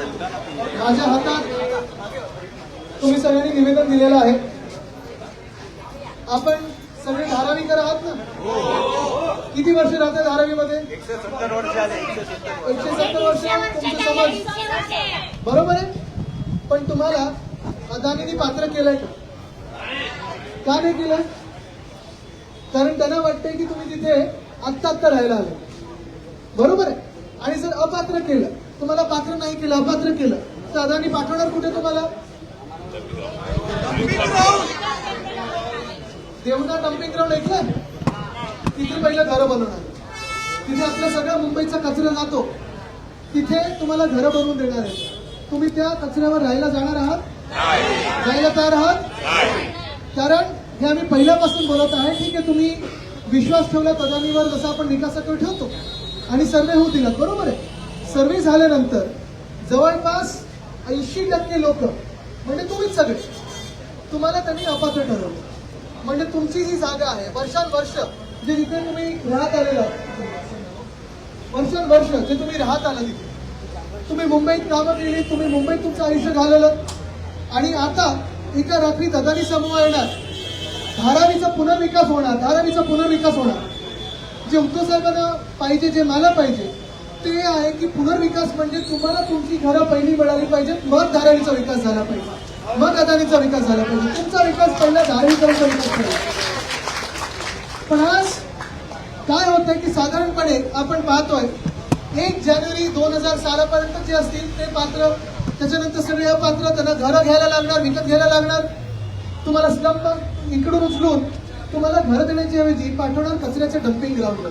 माझ्या हातात तुम्ही सगळ्यांनी निवेदन दिलेलं आहे. आपण सगळे धारावीकर आहात ना? किती वर्ष राहतात धारावीमध्ये? एकशे सत्तर वर्ष. एकशे सत्तर वर्ष तुमचा समाज. बरोबर आहे? पण तुम्हाला अदानीने पात्र केलंय का? का नाही केलं कारण त्यांना वाटतंय की तुम्ही तिथे आत्ता आत्ता राहायला आले. बरोबर आहे? आणि जर अपात्र केलं तुम्हाला पात्र नाही केलं अपात्र केलं. तर अदानी पाठवणार कुठे तुम्हाला? देवना डम्पिंग ग्राउंड ऐकलं तिथे पहिलं घरं बनवणार. तिथे आपला सगळा मुंबईचा कचरा जातो तिथे तुम्हाला घरं बनवून देणार आहे. तुम्ही त्या कचऱ्यावर राहायला जाणार आहात? जायला तयार आहात? कारण हे आम्ही पहिल्यापासून बोलत आहे ठीक आहे तुम्ही विश्वास ठेवला अदानीवर जसं आपण निकासाकडे ठेवतो. आणि सर्वे होऊ दिला बरोबर आहे? सर्वे झाल्यानंतर जवळपास ऐंशी टक्के लोक म्हणजे तुम्हीच सगळे तुम्हाला त्यांनी अपात्र ठरवलं. म्हणजे तुमची जी जागा आहे वर्षानुवर्ष जे जिथे तुम्ही राहत आलेला वर्षानुवर्ष जे तुम्ही राहत आला तिथे तुम्ही मुंबईत कामं केली तुम्ही मुंबईत तुमचं आयुष्य घालवलं आणि आता एका रात्रीत अदानी समूह येणार. धारावीचा पुनर्विकास होणार धारावीचा पुनर्विकास होणार. जे उद्धव साहेबांना पाहिजे जे मला पाहिजे ते आहे की पुनर्विकास म्हणजे तुम्हाला तुमची घरं पहिली मिळाली पाहिजेत मग धारावीचा विकास झाला पाहिजे. मग अदानीचा विकास झाला पाहिजे. तुमचा विकास पहिला धारावीकरांचा विकास पाहिजे. पण आज काय होतंय की साधारणपणे आपण पाहतोय एक जानेवारी दोन हजार सालापर्यंत जे असतील ते पात्र त्याच्यानंतर सगळे अपात्र त्यांना घरं घ्यायला लागणार विकत घ्यायला लागणार. तुम्हाला स्लंप इकडून उचलून तुम्हाला घरं देण्याची ऐवजी पाठवणार कचऱ्याच्या डम्पिंग ग्राउंडवर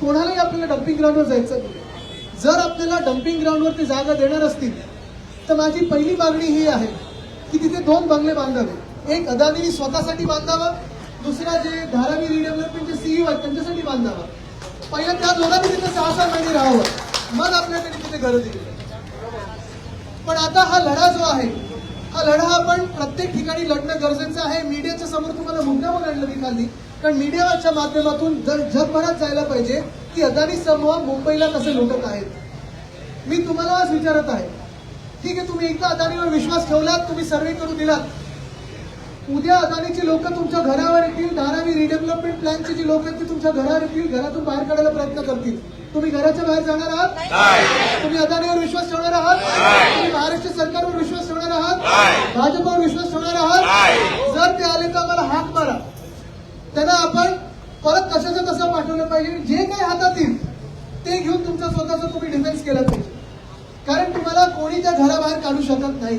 कोणालाही आपल्याला डम्पिंग ग्राउंडवर जायचं नाही जर आपल्याला डम्पिंग ग्राउंडवर ते जागा देणार असतील तर माझी पहिली मागणी ही आहे की तिथे दोन बंगले बांधावे. एक अदानी स्वतःसाठी बांधावा दुसरा जे धारावी रिडेव्हलपमेंटचे सीईओ आहेत त्यांच्यासाठी बांधावा. पहिल्या त्या दोघांनी तिथे सहा सहा महिने राहावं. मग आपल्याकडे तिथे गरज येईल पण आता हा लढा जो आहे हा लढा आपण प्रत्येक ठिकाणी लढणं गरजेचं आहे. मीडियाच्या समोर तुम्हाला मुद्दामून आणलं मी खाली. कारण मीडियाच्या माध्यमातून जर जगभरात जायला पाहिजे की अदानी समूह मुंबईला कसे लुटत आहेत? मी तुम्हाला आज विचारत आहे. ठीक आहे तुम्ही एकदा अदानीवर विश्वास ठेवलात तुम्ही सर्वे करू दिलात. उद्या अदानीची लोक तुमच्या घरावर येतील धारावी रिडेव्हलपमेंट प्लॅनची जी लोक आहेत ती तुमच्या घरावर येतील घरातून बाहेर काढायला प्रयत्न करतील. तुम्ही घराच्या बाहेर जाणार आहात? तुम्ही अदानीवर विश्वास ठेवणार आहात? तुम्ही महाराष्ट्र सरकारवर विश्वास ठेवणार आहात? भाजपवर विश्वास ठेवणार आहात? जर ते आले तर आम्हाला हाक मारा त्यांना आपण परत कशाचं कसं पाठवलं पाहिजे? जे काही हातात येईल ते घेऊन तुमचं स्वतःचं तुम्ही डिफेन्स केलं पाहिजे. कारण तुम्हाला कोणी त्या घराबाहेर काढू शकत नाही.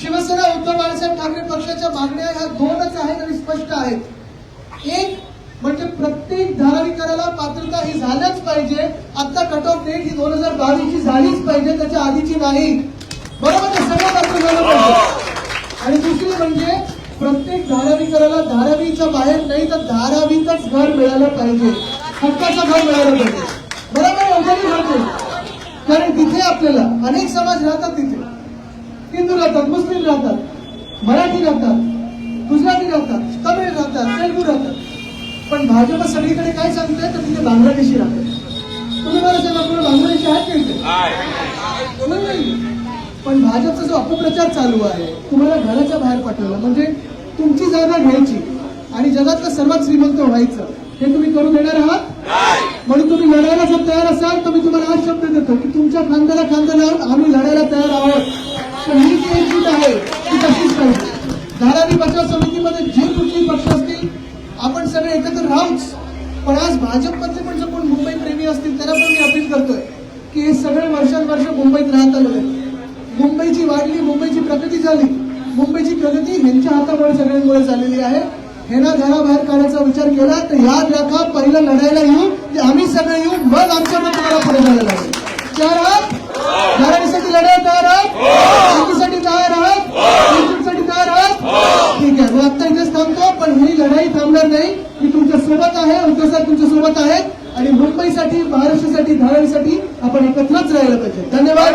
शिवसेना उद्धव बाळासाहेब ठाकरे पक्षाच्या मागण्या ह्या दोनच आहेत आणि स्पष्ट आहेत. एक म्हणजे प्रत्येक धाराविकाराला पात्रता ही झाल्याच पाहिजे. आता कट ऑफ डेट ही दोन हजार बावीस ची झालीच पाहिजे त्याच्या आधीची नाही. बरोबर ते सगळं पात्र झालं पाहिजे. आणि दुसरी म्हणजे प्रत्येक धारावीकराला धारावीच्या बाहेर नाही तर धारावीतच घर मिळालं पाहिजे. हक्काचं घर मिळालं पाहिजे. बरोबर अवघडी घडते कारण तिथे आपल्याला अनेक समाज राहतात तिथे. हिंदू राहतात मुस्लिम राहतात मराठी राहतात गुजराती राहतात तमिळ राहतात तेलगू राहतात. पण भाजप सगळीकडे काय सांगतंय? तर तिथे बांगलादेशी राहतात. तुम्ही मला सांगा आपल्याला बांगलादेशी आहेत का इथे. पण भाजपचा जो अपप्रचार चालू आहे तुम्हाला घराच्या बाहेर पाठवलं. म्हणजे तुमची जागा घ्यायची आणि जगातलं सर्वात श्रीमंत व्हायचं हे तुम्ही करू देणार आहात? म्हणून तुम्ही लढायला जर तयार असाल तर मी तुम्हाला आज शब्द देतो की तुमच्या खांद्याला खांदा लावून आम्ही लढायला तयार आहोत. पण ही जी एकजूट आहे ती तशीच पाहिजे. धारावी बचाव समितीमध्ये जे कुठलेही पक्ष असतील आपण सगळे एकत्र राहूच. पण आज भाजपमधले पण जर कोण मुंबई प्रेमी असतील त्यांना पण मी अपील करतोय की हे सगळे वर्षानुवर्ष मुंबईत राहत आलेले आहेत. मुंबईची वाढली मुंबईची प्रगती झाली मुंबईची प्रगती ह्यांच्या हातामुळे सगळ्यांमुळे झालेली आहे. हे ना घराबाहेर काढायचा विचार केला तर याद राखा पहिलं लढायला येऊ ते आम्ही सगळे येऊ मग आमच्याकडे तुम्हाला पुढे जायला लागेल. तयार आहात? लढायला तयार आहात? शेतीसाठी तयार आहात? एकजूटसाठी तयार आहात? ठीक आहे मी आता इथेच थांबतो पण ही लढाई थांबणार नाही. मी तुमच्यासोबत आहे उद्धव साहेब तुमच्यासोबत आहेत. आणि मुंबईसाठी महाराष्ट्रासाठी धारावीसाठी आपण एकत्रच राहायला पाहिजे. धन्यवाद.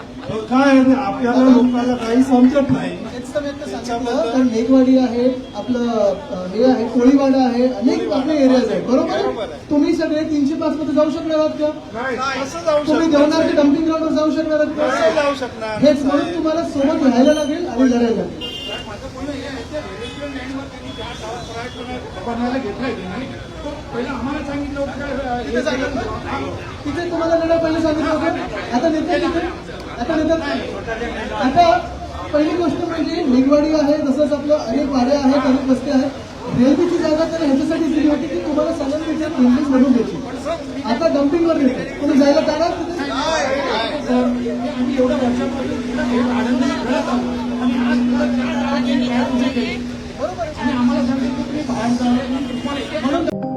काय आहे ते? आपल्याला लोकांना काही समजत नाही. तर मी आता सांगितलं तर लेकवाडी आहे आपलं हे आहे कोळीवाडा आहे अनेक आपले एरियाज आहेत. बरोबर आहे? तुम्ही सगळे तीनशे पाच मध्ये जाऊ शकणार आहात का? नाही कसं जाऊ तुम्ही देवनारच्या डम्पिंग ग्राउंडवर जाऊ शकणार आहात का? जाऊ शकणार. हेच म्हणून तुम्हाला सोबत राहायला लागेल आणि लढायला लागेल. आहे, बनवायला घेतलंय त्यांनी, तो पहिलं आम्हाला सांगितलं होतं काय तिथे तुम्हाला लढा पहिले सांगितलं होतं? आता नेते तिथे? आता नेतात आता पहिली गोष्ट म्हणजे निगवाडी आहे तसंच आपलं अनेक वाड्या आहेत अनेक वस्त्या आहेत. रेल्वेची जागा तर ह्याच्यासाठी दिली होती की तुम्हाला सलग विचार बिल्डिंग बनवून द्यायची. आता डम्पिंगवर देते तुम्ही जायला तयार तिथे? आम्ही आणि आम्हाला सांगितलं तुम्ही बाहेर जाणार म्हणून